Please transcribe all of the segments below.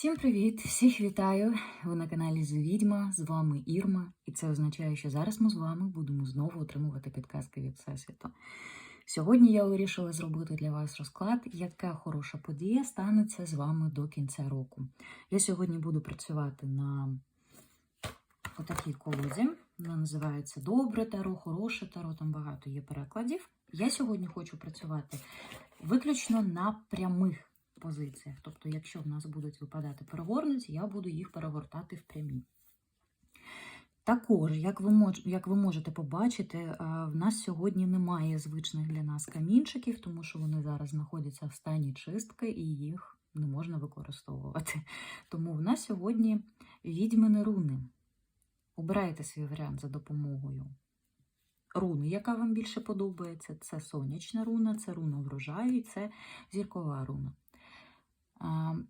Всім привіт! Всіх вітаю! Ви на каналі Звідьма, з вами Ірма, і це означає, що зараз ми з вами будемо знову отримувати підказки від Всесвіту. Сьогодні я вирішила зробити для вас розклад, яка хороша подія станеться з вами до кінця року. Я сьогодні буду працювати на отакій колоді. Вона називається Добре таро, хороше таро, там багато є перекладів. Я сьогодні хочу працювати виключно на прямих позиціях. Тобто, якщо в нас будуть випадати перегорниці, я буду їх перегортати в прямі. Також, як ви, мож, як ви можете побачити, е, в нас сьогодні немає звичних для нас камінчиків, тому що вони зараз знаходяться в стані чистки і їх не можна використовувати. Тому в нас сьогодні відьмини руни. Обирайте свій варіант за допомогою руни, яка вам більше подобається. Це сонячна руна, це руна врожаю і це зіркова руна.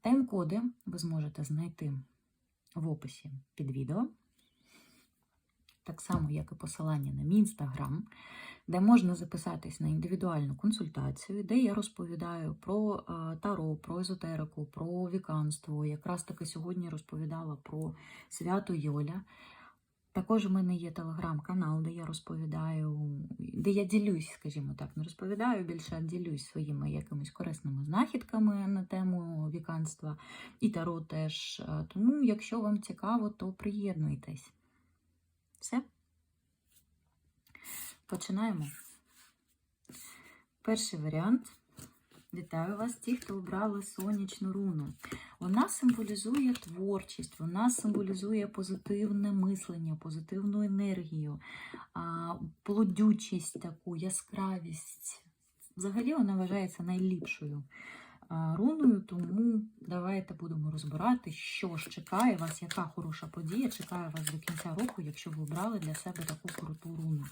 Тайм-коди ви зможете знайти в описі під відео. Так само, як і посилання на мій інстаграм, де можна записатись на індивідуальну консультацію, де я розповідаю про е, таро, про езотерику, про віканство. Якраз таки сьогодні розповідала про свято Йоля. Також у мене є телеграм-канал, де я розповідаю, де я ділюсь, скажімо так, не розповідаю більше, а ділюсь своїми якимись корисними знахідками на тему віканства і таро теж. Тому, якщо вам цікаво, то приєднуйтесь. Все. Починаємо. Перший варіант. Вітаю вас, ті, хто обрали сонячну руну. Вона символізує творчість, вона символізує позитивне мислення, позитивну енергію, плодючість таку, яскравість. Взагалі вона вважається найліпшою руною, тому давайте будемо розбирати, що ж чекає вас, яка хороша подія чекає вас до кінця року, якщо ви обрали для себе таку круту руну.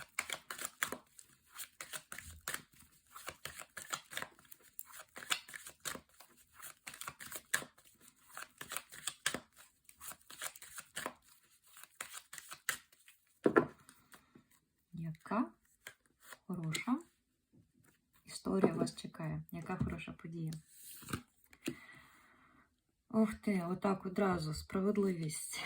Яка хороша історія вас чекає? Яка хороша подія? Ох ти, отак одразу справедливість.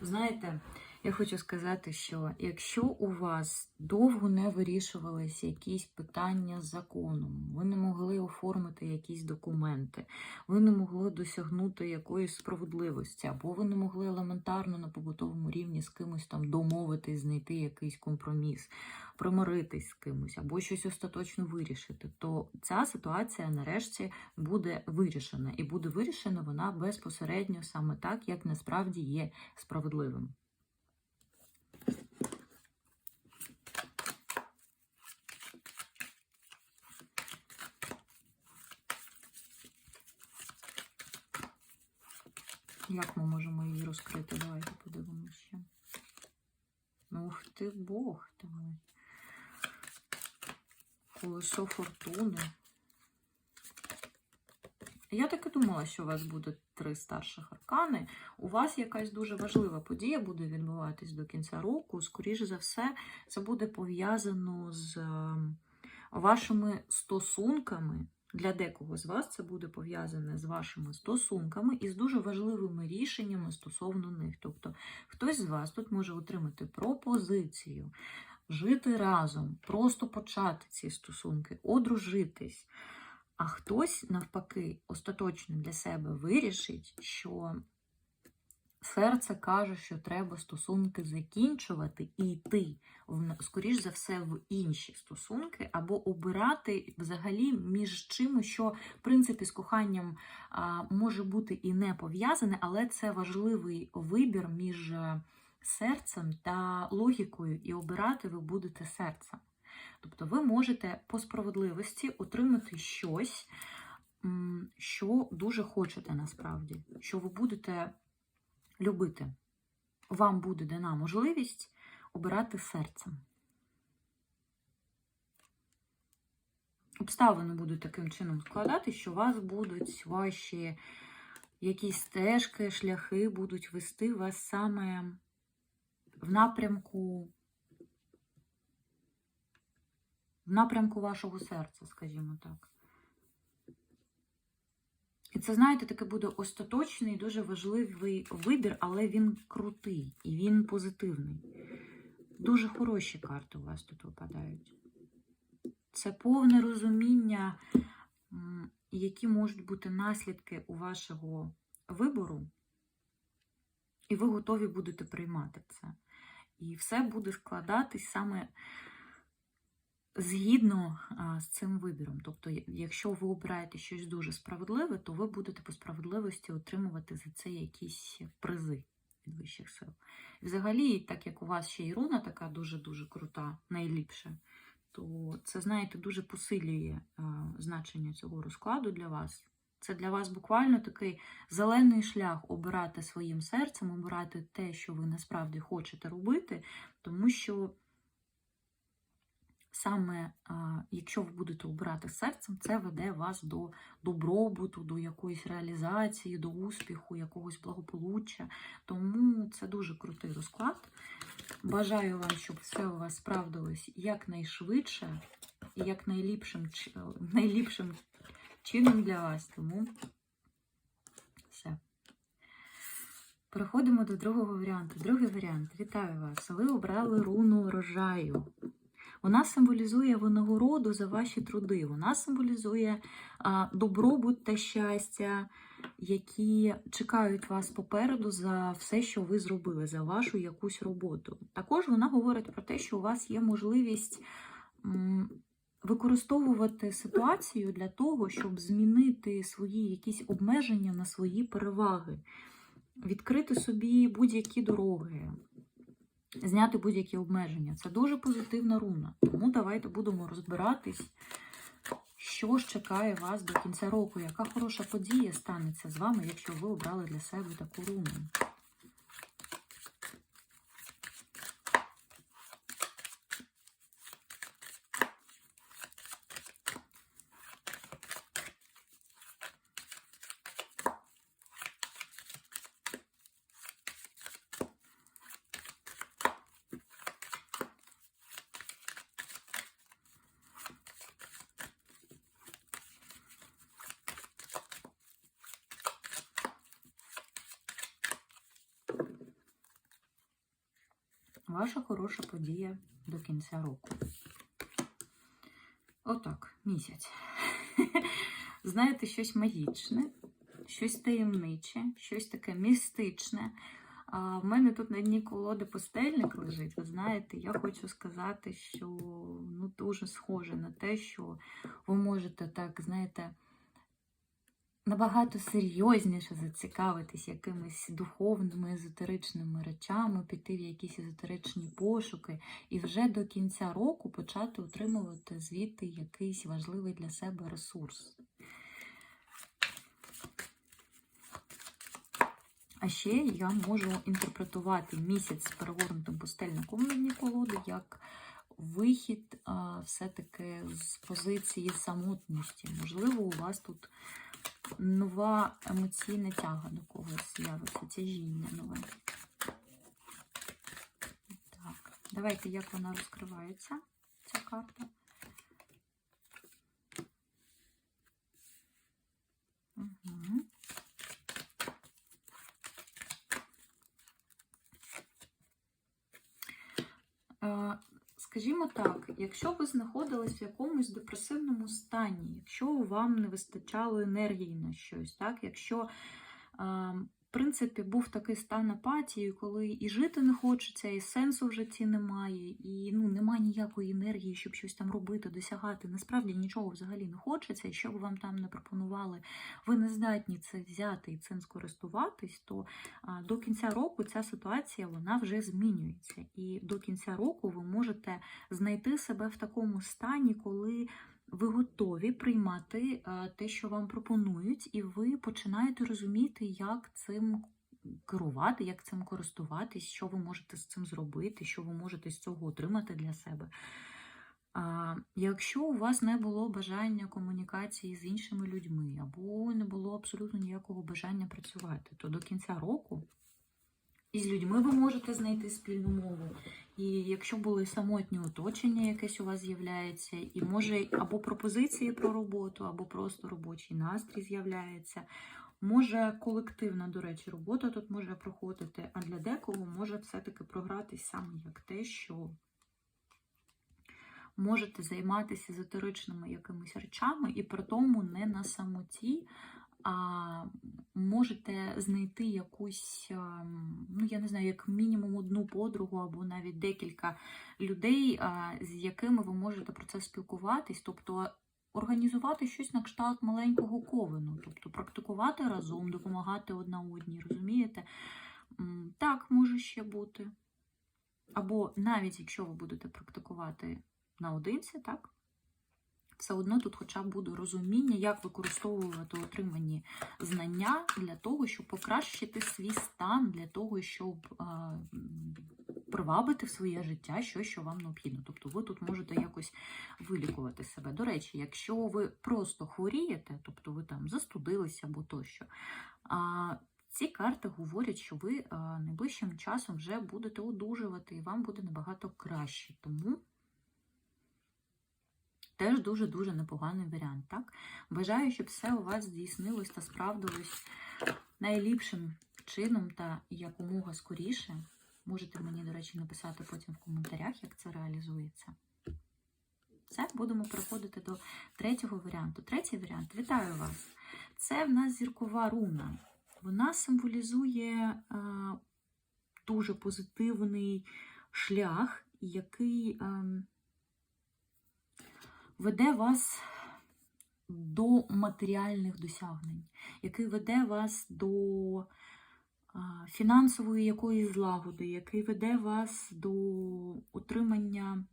Знаєте, я хочу сказати, що якщо у вас довго не вирішувалися якісь питання з законом, ви не могли оформити якісь документи, ви не могли досягнути якоїсь справедливості, або ви не могли елементарно на побутовому рівні з кимось там домовитись, знайти якийсь компроміс, примиритись з кимось, або щось остаточно вирішити, то ця ситуація нарешті буде вирішена, і буде вирішена вона безпосередньо саме так, як насправді є справедливим. Як ми можемо її розкрити? Давайте подивимося. Ух ти, Бог ти мой. Колесо фортуни. Я так і думала, що у вас буде три старших аркани. У вас якась дуже важлива подія буде відбуватись до кінця року. Скоріше за все, це буде пов'язано з ем, вашими стосунками. Для декого з вас це буде пов'язане з вашими стосунками і з дуже важливими рішеннями стосовно них. Тобто, хтось з вас тут може отримати пропозицію, жити разом, просто почати ці стосунки, одружитись. А хтось, навпаки, остаточно для себе вирішить, що серце каже, що треба стосунки закінчувати і йти, скоріш за все, в інші стосунки, або обирати взагалі між чимось, що, в принципі, з коханням може бути і не пов'язане, але це важливий вибір між е, серцем та логікою, і обирати ви будете серцем. Тобто ви можете по справедливості отримати щось, що дуже хочете насправді, що ви будете любити. Вам буде дана можливість обирати серцем. Обставини будуть таким чином складати, що у вас будуть ваші якісь стежки, шляхи будуть вести вас саме в напрямку в напрямку вашого серця, скажімо так. І це, знаєте, таке буде остаточний, дуже важливий вибір, але він крутий і він позитивний. Дуже хороші карти у вас тут випадають. Це повне розуміння, які можуть бути наслідки у вашого вибору, і ви готові будете приймати це. І все буде складатись саме згідно з цим вибіром. Тобто, якщо ви обираєте щось дуже справедливе, то ви будете по справедливості отримувати за це якісь призи від вищих сил. Взагалі, так як у вас ще й руна така дуже-дуже крута, найліпша, то це, знаєте, дуже посилює значення цього розкладу для вас. Це для вас буквально такий зелений шлях обирати своїм серцем, обирати те, що ви насправді хочете робити, тому що саме якщо ви будете обирати серцем, це веде вас до добробуту, до якоїсь реалізації, до успіху, якогось благополуччя. Тому це дуже крутий розклад. Бажаю вам, щоб все у вас справдилось якнайшвидше і якнайліпшим, чи- е, найліпшим чином для вас. Тому все. Переходимо до другого варіанту. Другий варіант. Вітаю вас. Ви обрали руну рожаю. Вона символізує винагороду за ваші труди. Вона символізує добробут та щастя, які чекають вас попереду за все, що ви зробили, за вашу якусь роботу. Також вона говорить про те, що у вас є можливість використовувати ситуацію для того, щоб змінити свої якісь обмеження на свої переваги, відкрити собі будь-які дороги, зняти будь-які обмеження. Це дуже позитивна руна. Тому давайте будемо розбиратись, що ж чекає вас до кінця року, яка хороша подія станеться з вами, якщо ви обрали для себе таку руну. Ваша хороша подія до кінця року. Отак, місяць. Знаєте, щось магічне, щось таємниче, щось таке містичне. А в мене тут на дні колоди постельник лежить. Ви знаєте, я хочу сказати, що ну, дуже схоже на те, що ви можете так, знаєте, набагато серйозніше зацікавитись якимись духовними, езотеричними речами, піти в якісь езотеричні пошуки, і вже до кінця року почати отримувати звідти якийсь важливий для себе ресурс. А ще я можу інтерпретувати місяць з перегорнутим пустельником на колоди як вихід все-таки з позиції самотності. Можливо, у вас тут нова емоційна тяга до когось з'явиться, тяжіння нове. Так, давайте, як вона розкривається, ця карта. Угу. Е, Скажімо так, якщо ви знаходились в якомусь депресивному стані, якщо вам не вистачало енергії на щось, так, якщо, е, в принципі, був такий стан апатії, коли і жити не хочеться, і сенсу в житті немає, і ну, немає ніякої енергії, щоб щось там робити, досягати, насправді нічого взагалі не хочеться, і що б вам там не пропонували, ви не здатні це взяти і цим скористуватись, то до кінця року ця ситуація вона вже змінюється. І до кінця року ви можете знайти себе в такому стані, коли ви готові приймати те, що вам пропонують, і ви починаєте розуміти, як цим керувати, як цим користуватись, що ви можете з цим зробити, що ви можете з цього отримати для себе. А, Якщо у вас не було бажання комунікації з іншими людьми, або не було абсолютно ніякого бажання працювати, то до кінця року І з людьми ви можете знайти спільну мову. І якщо були самотні оточення, якесь у вас з'являється, і може або пропозиції про роботу, або просто робочий настрій з'являється. Може колективна, до речі, робота тут може проходити, а для декого може все-таки програтись саме як те, що можете займатися езотеричними якимись речами, і при тому не на самоті, можете знайти якусь, ну я не знаю, як мінімум одну подругу або навіть декілька людей, з якими ви можете про це спілкуватись, тобто організувати щось на кшталт маленького ковену, тобто практикувати разом, допомагати одна одній, розумієте? Так може ще бути. Або навіть якщо ви будете практикувати наодинці, так? Все одно тут хоча б буде розуміння, як використовувати отримані знання для того, щоб покращити свій стан, для того, щоб а, привабити в своє життя щось, що вам необхідно. Тобто ви тут можете якось вилікувати себе. До речі, якщо ви просто хворієте, тобто ви там застудилися або тощо, ці карти говорять, що ви а, найближчим часом вже будете одужувати і вам буде набагато краще. Тому теж дуже-дуже непоганий варіант. Так? Бажаю, щоб все у вас здійснилось та справдилось найліпшим чином та якомога скоріше. Можете мені, до речі, написати потім в коментарях, як це реалізується. Все, будемо переходити до третього варіанту. Третій варіант, вітаю вас! Це в нас зіркова руна. Вона символізує е, дуже позитивний шлях, який е, веде вас до матеріальних досягнень, який веде вас до фінансової якоїсь злагоди, який веде вас до отримання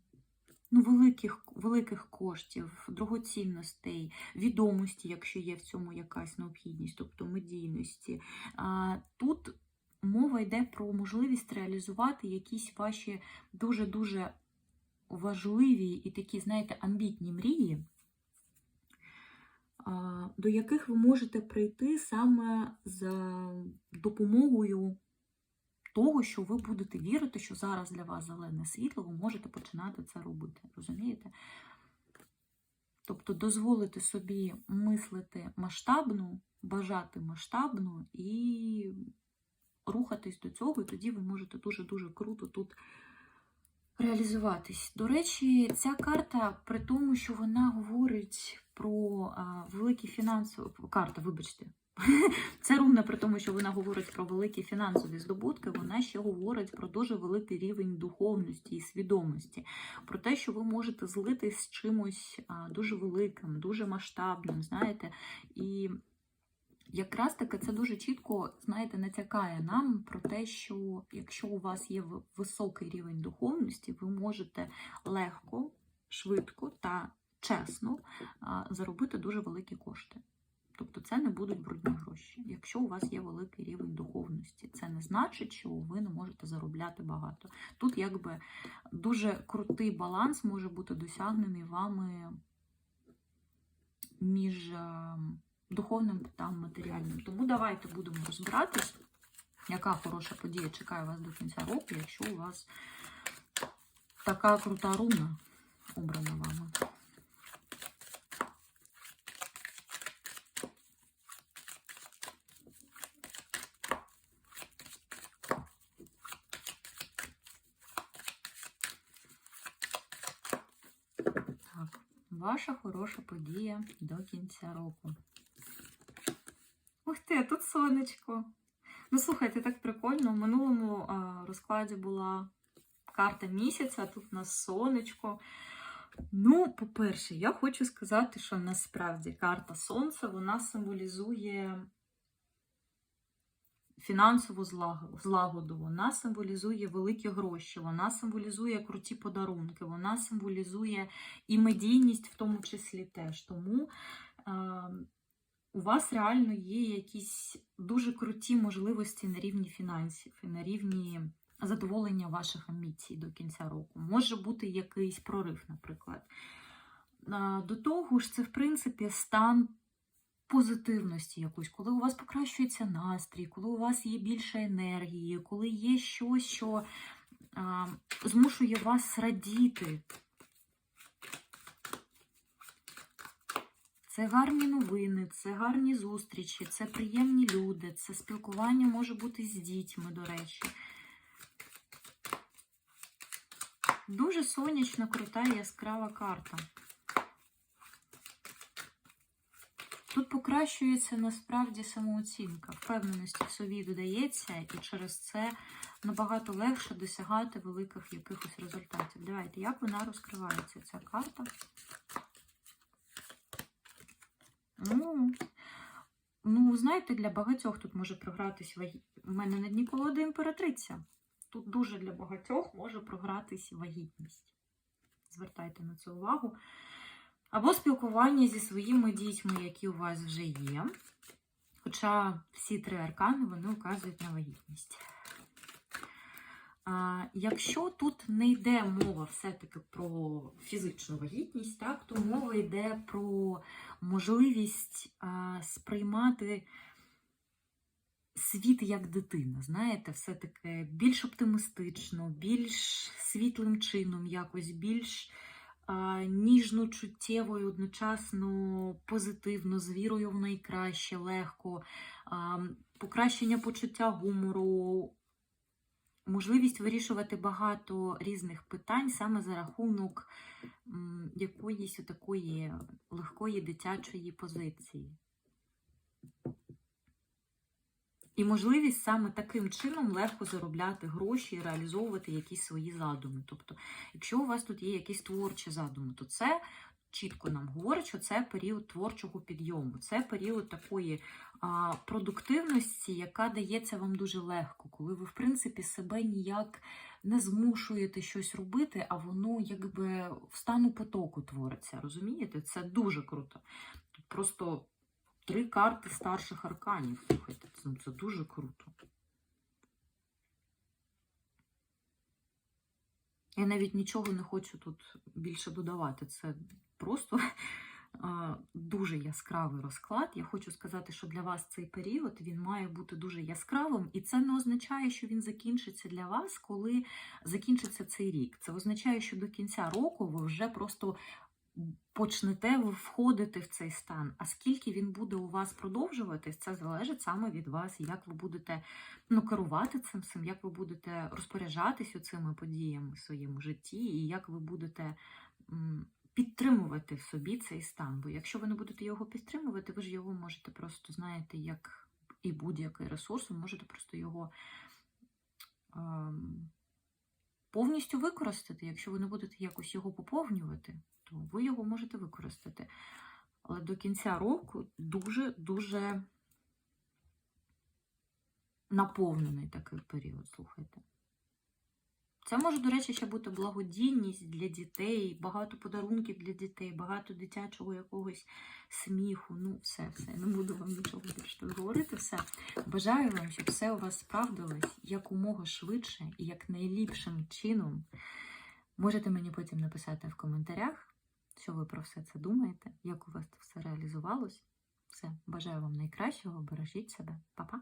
ну, великих, великих коштів, дорогоцінностей, відомості, якщо є в цьому якась необхідність, тобто медійності. Тут мова йде про можливість реалізувати якісь ваші дуже-дуже важливі і такі, знаєте, амбітні мрії, до яких ви можете прийти саме за допомогою того, що ви будете вірити, що зараз для вас зелене світло, ви можете починати це робити. Розумієте? Тобто дозволити собі мислити масштабно, бажати масштабно і рухатись до цього, і тоді ви можете дуже-дуже круто тут реалізуватись. До речі, ця карта, при тому, що вона говорить про великі фінансові карта, вибачте. Це руна при тому, що вона говорить про великі фінансові здобутки, вона ще говорить про дуже великий рівень духовності і свідомості, про те, що ви можете злитись з чимось дуже великим, дуже масштабним, знаєте, і якраз таки це дуже чітко, знаєте, натякає нам про те, що якщо у вас є високий рівень духовності, ви можете легко, швидко та чесно заробити дуже великі кошти. Тобто це не будуть брудні гроші. Якщо у вас є великий рівень духовності, це не значить, що ви не можете заробляти багато. Тут якби дуже крутий баланс може бути досягнений вами між е, духовним та матеріальним. Тому давайте будемо розбиратись, яка хороша подія чекає вас до кінця року, якщо у вас така крута руна обрана вами. Ваша хороша подія до кінця року. Ух ти, тут сонечко. Ну, слухайте, так прикольно. У минулому а, розкладі була карта місяця, а тут у нас сонечко. Ну, по-перше, я хочу сказати, що насправді карта Сонця вона символізує фінансову злагоду, вона символізує великі гроші, вона символізує круті подарунки, вона символізує і медійність в тому числі теж. Тому у вас реально є якісь дуже круті можливості на рівні фінансів і на рівні задоволення ваших амбіцій до кінця року. Може бути якийсь прорив, наприклад. До того ж, це, в принципі, стан позитивності якусь, коли у вас покращується настрій, коли у вас є більше енергії, коли є щось, що змушує вас радіти. Це гарні новини, це гарні зустрічі, це приємні люди, це спілкування може бути з дітьми, до речі. Дуже сонячна, крута і яскрава карта. Тут покращується насправді самооцінка, впевненості в собі додається, і через це набагато легше досягати великих якихось результатів. Давайте, як вона розкривається, ця карта? Ну, ну, знаєте, для багатьох тут може програтись вагі... У мене на дні колоди імператриця. Тут дуже для багатьох може програтись вагітність. Звертайте на це увагу. Або спілкування зі своїми дітьми, які у вас вже є. Хоча всі три аркани вони указують на вагітність. Якщо тут не йде мова все-таки про фізичну вагітність, так, то мова йде про можливість сприймати світ як дитина, знаєте, все-таки більш оптимістично, більш світлим чином, якось більш ніжно, чуттєво і одночасно позитивно, з вірою в найкраще, легко, покращення почуття гумору, можливість вирішувати багато різних питань саме за рахунок якоїсь такої легкої дитячої позиції. І можливість саме таким чином легко заробляти гроші і реалізовувати якісь свої задуми. Тобто, якщо у вас тут є якісь творчі задуми, то це чітко нам говорить, що це період творчого підйому, це період такої а, продуктивності, яка дається вам дуже легко, коли ви, в принципі, себе ніяк не змушуєте щось робити, а воно якби в стану потоку твориться. Розумієте? Це дуже круто. Тут просто три карти старших арканів. Слухайте, це, це дуже круто. Я навіть нічого не хочу тут більше додавати. Це просто дуже яскравий розклад. Я хочу сказати, що для вас цей період він має бути дуже яскравим, і це не означає, що він закінчиться для вас, коли закінчиться цей рік. Це означає, що до кінця року ви вже просто почнете входити в цей стан. А скільки він буде у вас продовжуватись, це залежить саме від вас, як ви будете ну, керувати цим всім, як ви будете розпоряджатися цими подіями в своєму житті, і як ви будете підтримувати в собі цей стан. Бо якщо ви не будете його підтримувати, ви ж його можете просто, знаєте, як і будь-який ресурс, ви можете просто його. ем, Повністю використати, якщо ви не будете якось його поповнювати, то ви його можете використати. Але до кінця року дуже-дуже наповнений такий період, слухайте. Це може, до речі, ще бути благодійність для дітей, багато подарунків для дітей, багато дитячого якогось сміху. Ну, все, все. Не буду вам нічого більше говорити. Все. Бажаю вам, щоб все у вас справдилось якомога швидше і як найліпшим чином. Можете мені потім написати в коментарях, що ви про все це думаєте, як у вас це все реалізувалось. Все, бажаю вам найкращого, бережіть себе, Па-па!